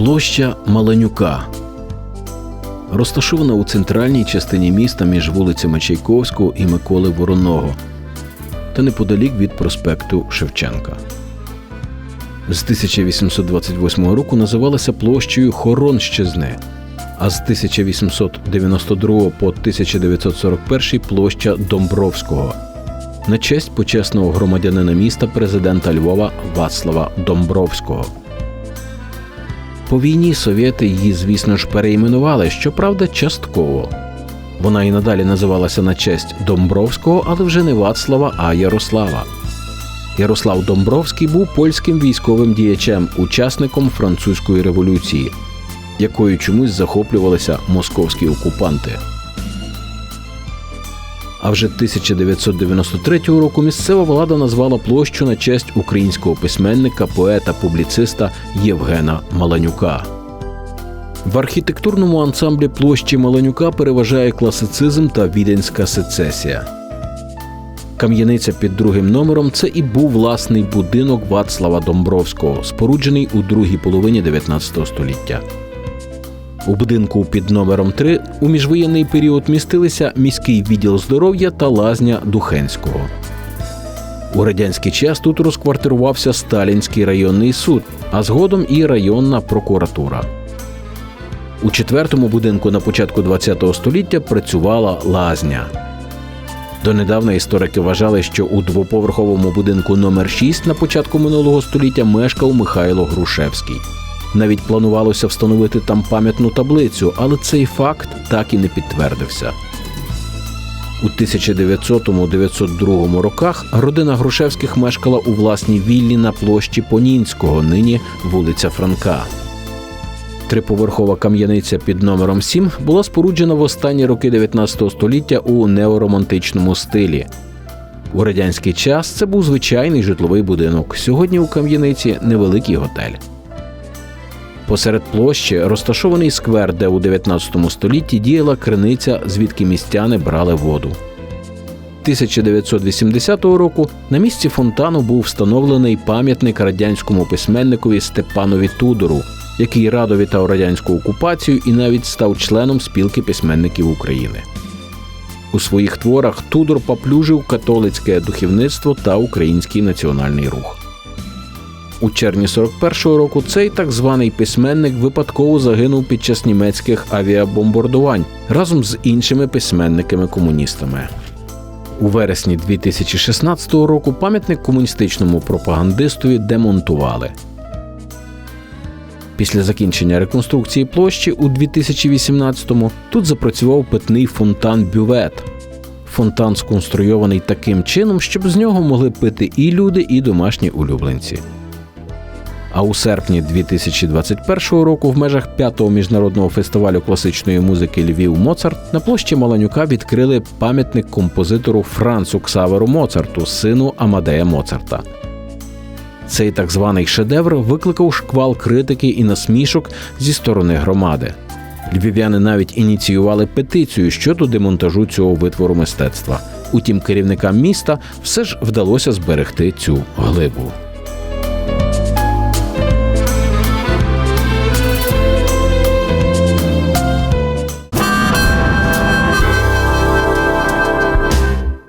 Площа Маленюка розташована у центральній частині міста між вулицями Чайковського і Миколи Вороного та неподалік від проспекту Шевченка. З 1828 року називалася площею Хоронщизни, а з 1892 по 1941 площа Домбровського на честь почесного громадянина міста президента Львова Вацлава Домбровського. По війні совєти її, звісно ж, переіменували, щоправда, частково. Вона і надалі називалася на честь Домбровського, але вже не Вацлава, а Ярослава. Ярослав Домбровський був польським військовим діячем, учасником французької революції, якою чомусь захоплювалися московські окупанти. А вже 1993 року місцева влада назвала площу на честь українського письменника, поета, публіциста Євгена Маланюка. В архітектурному ансамблі площі Маланюка переважає класицизм та віденська сецесія. Кам'яниця під другим номером це і був власний будинок Вацлава Домбровського, споруджений у другій половині 19 століття. У будинку під номером 3 у міжвоєнний період містилися міський відділ здоров'я та лазня Духенського. У радянський час тут розквартирувався Сталінський районний суд, а згодом і районна прокуратура. У четвертому будинку на початку ХХ століття працювала лазня. Донедавна історики вважали, що у двоповерховому будинку номер 6 на початку минулого століття мешкав Михайло Грушевський. Навіть планувалося встановити там пам'ятну таблицю, але цей факт так і не підтвердився. У 1900-902 роках родина Грушевських мешкала у власній віллі на площі Понінського, нині вулиця Франка. Триповерхова кам'яниця під номером 7 була споруджена в останні роки 19 століття у неоромантичному стилі. У радянський час це був звичайний житловий будинок. Сьогодні у кам'яниці невеликий готель. Посеред площі розташований сквер, де у 19 столітті діяла криниця, звідки містяни брали воду. 1980 року на місці фонтану був встановлений пам'ятник радянському письменникові Степанові Тудору, який радо вітав радянську окупацію і навіть став членом спілки письменників України. У своїх творах Тудор поплюжив католицьке духовництво та український національний рух. У червні 41-го року цей так званий письменник випадково загинув під час німецьких авіабомбардувань разом з іншими письменниками-комуністами. У вересні 2016 року пам'ятник комуністичному пропагандистові демонтували. Після закінчення реконструкції площі у 2018-му тут запрацював питний фонтан Бювет. Фонтан сконструйований таким чином, щоб з нього могли пити і люди, і домашні улюбленці. А у серпні 2021 року в межах п'ятого міжнародного фестивалю класичної музики Львів Моцарт на площі Маланюка відкрили пам'ятник композитору Францу Ксаверу Моцарту, сину Амадея Моцарта. Цей так званий шедевр викликав шквал критики і насмішок зі сторони громади. Львів'яни навіть ініціювали петицію щодо демонтажу цього витвору мистецтва. Утім, керівникам міста все ж вдалося зберегти цю глибу.